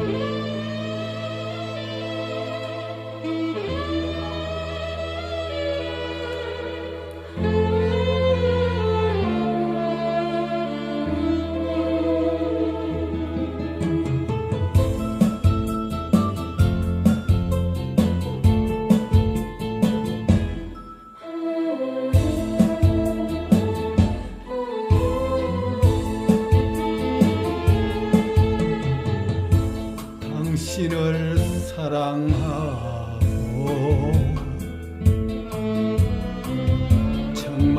당신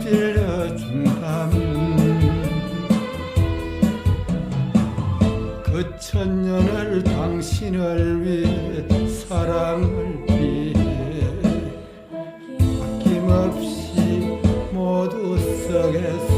빌려준다면 그 천년을 당신을 위해 사랑을 위해 아낌없이 모두 쓰겠소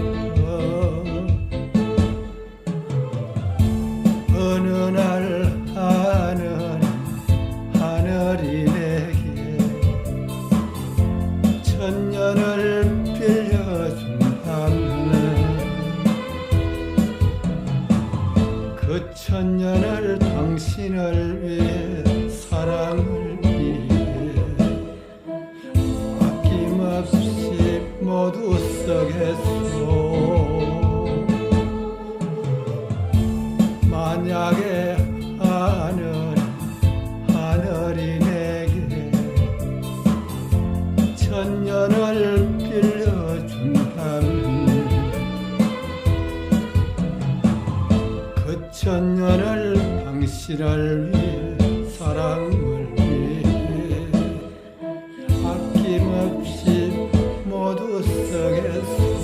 천년을 당신을 위해 사랑을 위해 아낌없이 모두 쓰겠소. 만약에 하늘 하늘이 내게 천년을 천년을 당신을 위해 사랑을 위해. 아낌없이 모두 쓰겠소